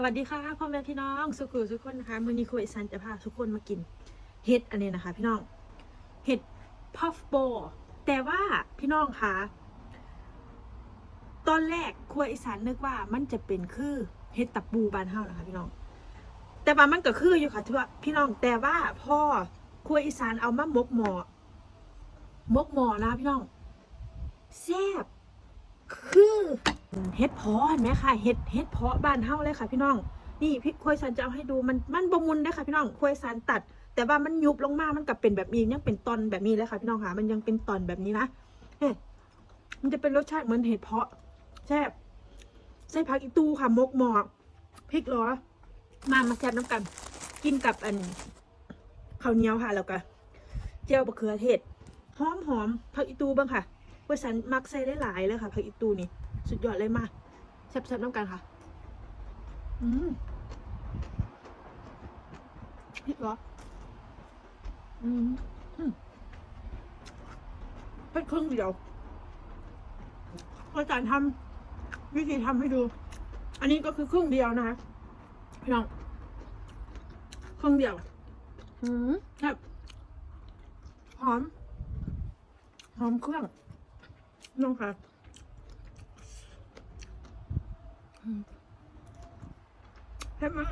สวัสดีค่ะพ่อแม่พี่น้อง สุขุทุกคนนะคะมือนี้คุยซันจะพาทุกคนมากินเห็ดอันนี้นะคะ พี่น้องเห็ดพัฟโบแต่ว่าพี่น้องคะตอนแรกครัวอีสานนึกว่ามันจะเป็นคือเห็ดตับปูบานเฮานะคะพี่น้อง แต่ว่ามันก็คืออยู่ค่ะที่ว่าพี่น้องแต่ว่าพ่อครัวอีสานเอามามกหมอมกหมอนะพี่น้องแซ่บคือ เห็ดเพาะเห็นไหมคะเห็ดเห็ดเพาะบ้านเฮาเลยค่ะพี่น้อง นี่พี่ควยสันจะเอาให้ดูมันมันบมุนได้ค่ะพี่น้องควยสันตัด แต่ว่ามันยุบลงมามันกับเป็นแบบนี้ยังเป็นตอนแบบนี้เลยค่ะพี่น้องค่ะมันยังเป็นตอนแบบนี้นะเฮ้ยมันจะเป็นรสชาติเหมือนเห็ดเพาะแซ่บใส่ผักอีตูค่ะมกหมอกพริกล้อมามาแซ่บน้ำกัน กินกับอันข้าวเหนียวค่ะแล้วก็เจียวบะเขือเทศหอมหอมผักอีตูบ้างค่ะควยสันมักใส่ได้หลายเลยค่ะผักอีตูนี่ สุดยอดเลยมาแซ่บๆน้ำกันค่ะ อืมพริกเหรอ อืมอืมเป็นครึ่งเดียวอาจารย์ทำวิธีทำให้ดู อันนี้ก็คือครึ่งเดียวนะคะพี่น้องครึ่งเดียวอืมครับหอม หอมเครื่องน้องค่ะ แซ่บมาก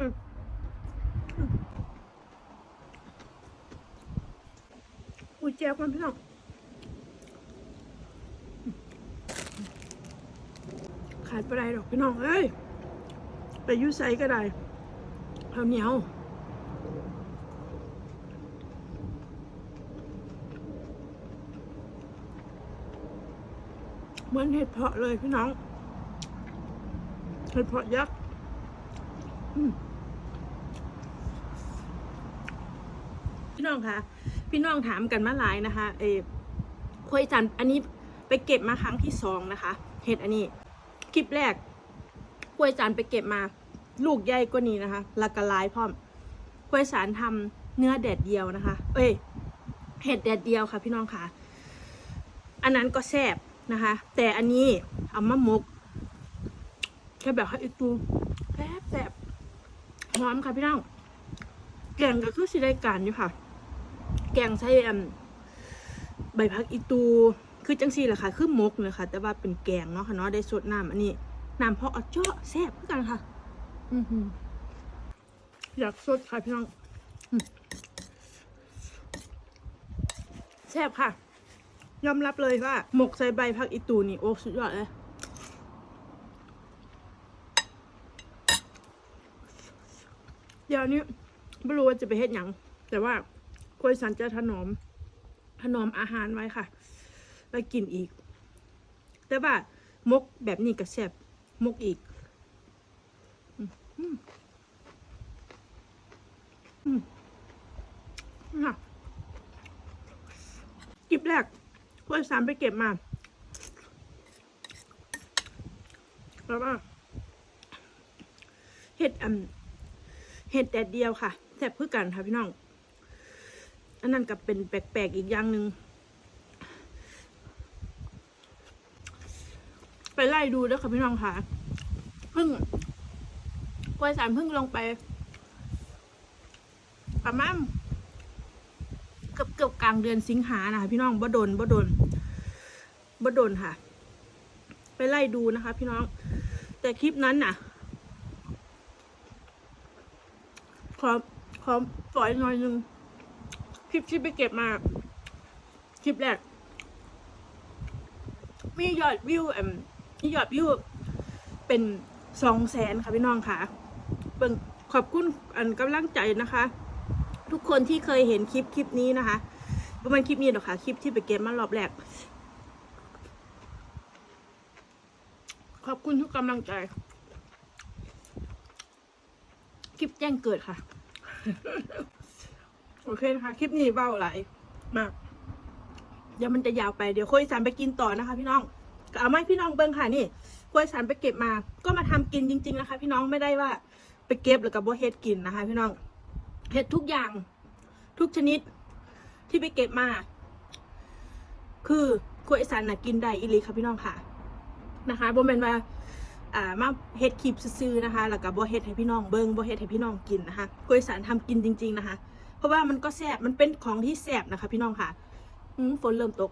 อุ้ยแจ๊บกันพี่น้องขาดไปได้ดอกพี่น้อง เอ้ย ไปอยูไซก็ได้ข้าวเหนียวเหมือนเห็ดเพาะเลยพี่น้อง เห็ดเพาะยักษ์พี่น้องคะพี่น้องถามกันมาหลายนะคะเอควยจันทร์อันนี้ไปเก็บมาครั้งที่สองนะคะ เห็ดอันนี้ คลิปแรกควยจันทร์ไปเก็บมา ลูกใหญ่กว่านี้นะคะและกระลายพร้อมควยสารทำเนื้อแดดเดียวนะคะ เอ้ย เห็ดแดดเดียวค่ะ พี่น้องค่ะ อันนั้นก็แซ่บนะคะ แต่อันนี้เอามาหมก ค่แบบให้อีกตูแซ่บแซ่บหอมค่ะพี่น้องแกงก็คือสิได้การอยู่ค่ะ แกงใช้อันใบพักอีตู คือจังซี่แหละค่ะ คือหมกเลยค่ะ แต่ว่าเป็นแกงเนาะค่ะเนาะได้สดน้ำอันนี้น้ำเพาะเอาเจาะแซ่บเหมือนกันค่ะ อือหืออยากสดค่ะพี่น้องอืมแซ่บค่ะ ยอมรับเลยว่าหมกใส่ใบพักอีตูนี่โอ้สุดยอดเลย เดี๋ยวนี้ไม่รู้ว่าจะไปเฮ็ดหยัง แต่ว่าควยสันจะถนอม ถนอมอาหารไว้ค่ะ ไปกินอีก แต่ว่ามกแบบนี้ก็แซ่บมกอีกอืมอืมอืมน่ะกิบแรกควยสันไปเก็บมา แล้วว่าเห็ดอ่ำเห็ดแดดเดียวค่ะแซ่บเพื่อกันค่ะพี่น้อง อันนั้นกับเป็นแปลกๆอีกอย่างหนึ่งไปไล่ดูด้วค่ะพี่น้องค่ะเพิ่งกวยสารเพิ่งลงไป ประมาณเกือบเกือบกลางเดือนสิงหานะคะพี่น้องบ่โดนบ่โดนบ่โดนค่ะ ไปไล่ดูนะคะ พี่น้อง แต่คลิปนั้นน่ะ ข อขอปล่อยหน่อยหนึงคลิปที่ไปเก็บมาคลิปแรกมียอดวิวแอมมียอดวิวเป็นสองแสนค่ะพี่น้องค่ะเบิ่งขอบคุณอันกำลังใจนะคะ ทุกคนที่เคยเห็นคลิปคลิปนี้นะคะประมาณคลิปนี้หรอกค่ะคลิปที่ไปเก็บมารอบแรกขอบคุณทุกกำลังใจ คลิปแจ้งเกิดค่ะ โอเคนะคะ คลิปนี้เบ้าหลายมาก เดี๋ยวมันจะยาวไป เดี๋ยวโคยสันไปกินต่อนะคะ พี่น้องก็เอาไม้พี่น้องเบิ้งค่ะนี่โคยสันไปเก็บมา ก็มาทำกินจริง ๆ นะคะ พี่น้องไม่ได้ว่าไปเก็บหรือกับว่าเฮ็ดกินนะคะ พี่น้องเฮ็ดทุกอย่าง ทุกชนิดที่ไปเก็บมา คือโคยสันน่ะกินได้อีลีค่ะพี่น้องค่ะนะคะบ่แมนว่า อ่ามาเฮ็ดคลิปซื่อๆนะคะ แล้วก็บ่เฮ็ดให้พี่น้องเบิ่งบ่เฮ็ดให้พี่น้องกินนะคะกล้วยสานทำกินจริง ๆนะคะ เพราะว่ามันก็แซ่บมันเป็นของที่แซ่บนะคะ พี่น้องค่ะฝนเริ่มตก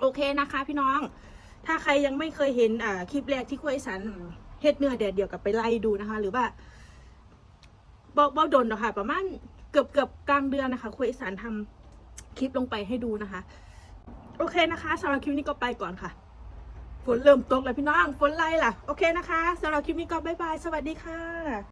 โอเคนะคะ พี่น้อง ถ้าใครยังไม่เคยเห็นอ่าคลิปแรกที่กล้วยสานเฮ็ดเนื้อแดดเดียวกับไปไล่ดูนะคะ หรือว่าบ่บ่ดนหรอกค่ะประมาณเกือบเกือบกลางเดือนนะคะกล้วยสานทำคลิปลงไปให้ดูนะคะ โอเคนะคะสำหรับคลิปนี้ก็ไปก่อนค่ะ ฝนเริ่มตกแล้วพี่น้อง ฝนไล่ล่ะ โอเคนะคะสำหรับคลิปนี้ก็บ๊ายบาย สวัสดีค่ะ